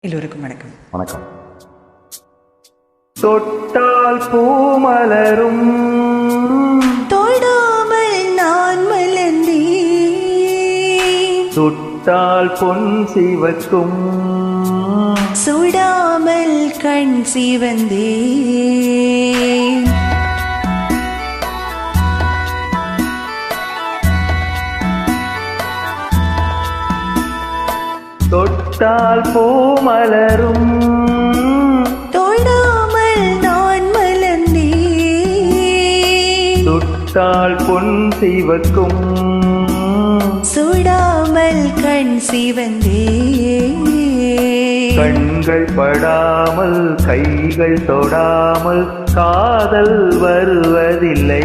எல்லோருக்கும் வணக்கம். வணக்கம். தொட்டால் பூமலரும் தொடாமல் நான் மலர்ந்தேன். சுட்டால் பொன் சிவக்கும். சுடாமல் கண் சிவந்தேன். தொட்டால் பூமலரும் தொடாமல் நான் மலர்ந்தேன். சுட்டால் பொன் சிவக்கும். சுடாமல் கண் சிவந்தேன். கண்கள் படாமல் கைகள் தொடாமல் காதல் வருவதில்லை.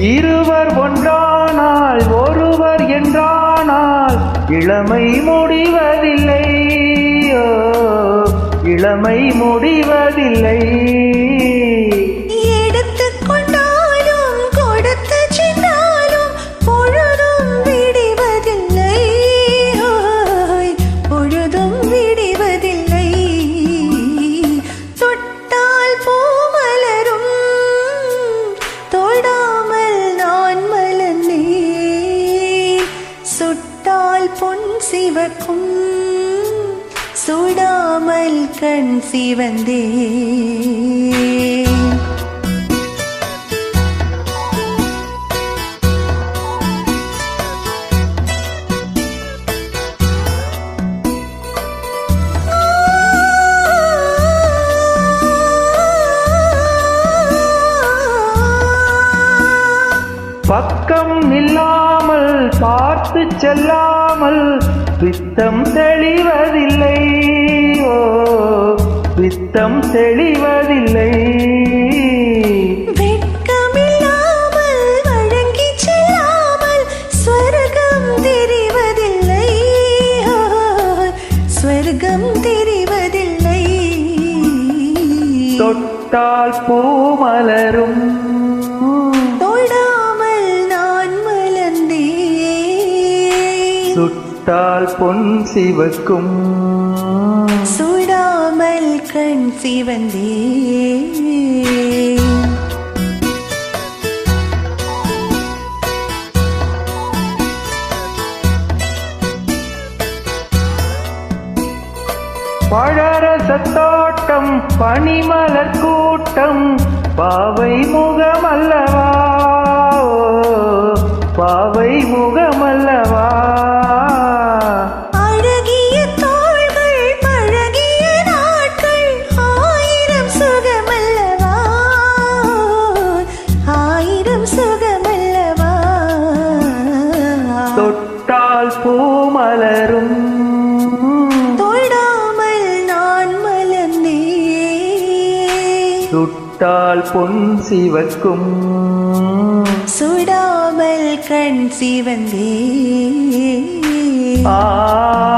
இருவர் ஒன்றானால் ஒருவர் என்றானால் இளமை முடிவதில்லை. ஓ, இளமை முடிவதில்லை. சிவக்கும் சுடாமல் கண் சிவந்தே. பார்த்து செல்லாமல் பித்தம் தெளிவதில்லை. ஓ பித்தம் தெளிவதில்லை. வெட்கமில்லாமல் வழங்கிச் செல்லாமல் சுட்டால் பொன் சிவக்கும். சுடாமல் கண் சிவந்தேன் பழர சத்தோட்டம் பனிமலர் கூட்டம் பாவை முகமல்லவா தொட்டால் பூமலரும். தொடாமல் நான் மலர்ந்தேன். சுட்டால் பொன் சிவக்கும். சுடாமல் கண் சிவந்தேன் ஆ